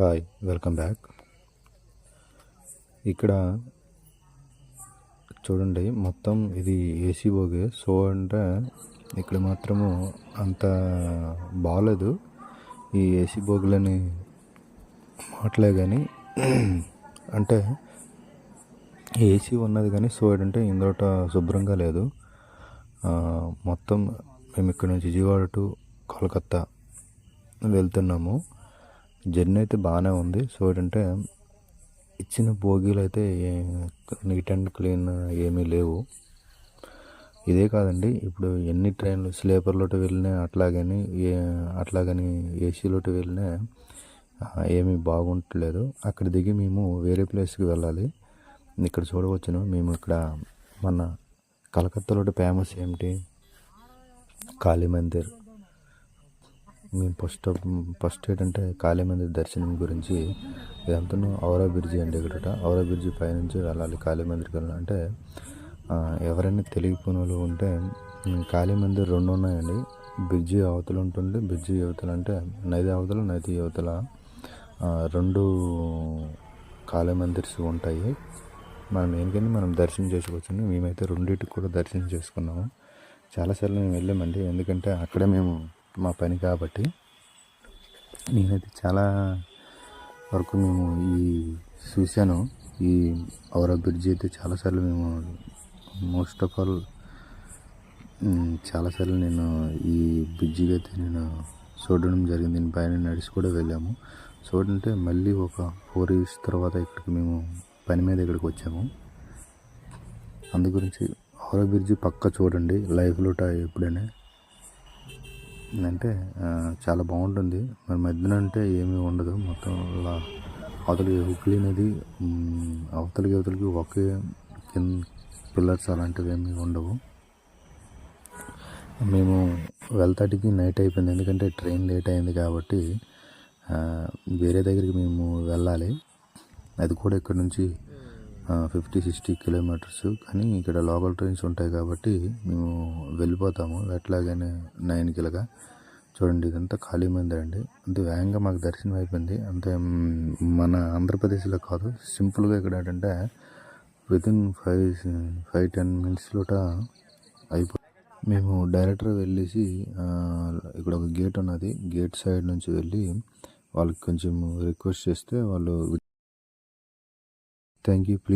Hi welcome back ఇక్కడ చూడండి మొత్తం ఇది ఏసీ బోగే సో అంటే ఇక్కడ మాత్రము అంత బాగాలేదు ఈ ఏసీ బోగులని మాటలే కానీ అంటే ఏసీ ఉన్నది కానీ సో ఏంటంటే ఇందులోట శుభ్రంగా లేదు. మొత్తం మేము ఇక్కడ నుంచి విజయవాడ టు కోలకత్తా వెళ్తున్నాము. జర్నీ అయితే బాగానే ఉంది. సో ఏంటంటే ఇచ్చిన బోగీలు అయితే నీట్ అండ్ క్లీన్ ఏమీ లేవు. ఇదే కాదండి ఇప్పుడు ఎన్ని ట్రైన్లు స్లీపర్లోటి వెళ్ళినా అట్లాగని ఏ అట్లాగని ఏసీలోటి వెళ్ళినా ఏమీ బాగుంటలేదు. అక్కడ దిగి మేము వేరే ప్లేస్కి వెళ్ళాలి. ఇక్కడ చూడవచ్చును మేము ఇక్కడ మన కలకత్తాలో ఫేమస్ ఏమిటి కాళీ మందిర్. మేము ఫస్ట్ ఫస్ట్ ఏంటంటే కాళీ మందిర్ దర్శనం గురించి ఇదంతా ఔరా బ్రిడ్జి అండి ఇక్కడ ఔరా బ్రిడ్జి పైనుంచి వెళ్ళాలి కాళీ మందిర్కి వెళ్ళాలి. అంటే ఎవరైనా తెలియకపోయిన వాళ్ళు ఉంటే కాళీమందిర్ మందిర్ రెండు ఉన్నాయండి. బ్రిడ్జి అవతల ఉంటుంది బ్రిడ్జి యువతలు అంటే నది అవతల నది అవతల రెండు కాళీ మందిర్స్ ఉంటాయి. మనం ఏంటంటే మనం దర్శనం చేసుకోవచ్చు మేమైతే రెండింటికి కూడా దర్శనం చేసుకున్నాము. చాలాసార్లు మేము వెళ్ళామండి. ఎందుకంటే అక్కడే మేము మా పని కాబట్టి నేనైతే చాలా వరకు మేము ఈ చూశాను. ఈ ఔరా బ్రిడ్జి అయితే చాలాసార్లు మేము మోస్ట్ ఆఫ్ ఆల్ చాలాసార్లు నేను ఈ బ్రిడ్జికి అయితే నేను చూడడం జరిగింది. దీని పైన నడిచి కూడా వెళ్ళాము. చూడంటే మళ్ళీ ఒక ఫోర్ ఇయర్స్ తర్వాత ఇక్కడికి మేము పని మీద ఇక్కడికి వచ్చాము. అందు గురించి ఔరా బ్రిడ్జి పక్క చూడండి లైఫ్లో ఎప్పుడైనా. అంటే చాలా బాగుంటుంది. మరి మధ్యన అంటే ఏమీ ఉండదు. మొత్తం అలా అవతలకి హుక్లీ నది అవతలికి అవతలకి ఒకే కింద పిల్లర్స్ అలాంటివి ఏమీ ఉండవు. మేము వెళ్తాటికి నైట్ అయిపోయింది. ఎందుకంటే ట్రైన్ లేట్ అయింది కాబట్టి వేరే దగ్గరికి మేము వెళ్ళాలి. అది కూడా ఇక్కడ నుంచి ఫిఫ్టీ సిక్స్టీ కిలోమీటర్స్ కానీ ఇక్కడ లోకల్ ట్రైన్స్ ఉంటాయి కాబట్టి మేము వెళ్ళిపోతాము. ఎట్లాగైనా నైన్కి ఇలాగా చూడండి ఇదంతా ఖాళీ మందిర్ అండి. వేగంగా మాకు దర్శనం అయిపోయింది. అంతే మన ఆంధ్రప్రదేశ్లో కాదు సింపుల్గా ఇక్కడ ఏంటంటే వితిన్ ఫైవ్ ఫైవ్ టెన్ మినిట్స్లోట అయిపో మేము డైరెక్టర్ వెళ్ళేసి ఇక్కడ ఒక గేట్ ఉన్నది. గేట్ సైడ్ నుంచి వెళ్ళి వాళ్ళకి కొంచెం రిక్వెస్ట్ చేస్తే వాళ్ళు Thank you. Please.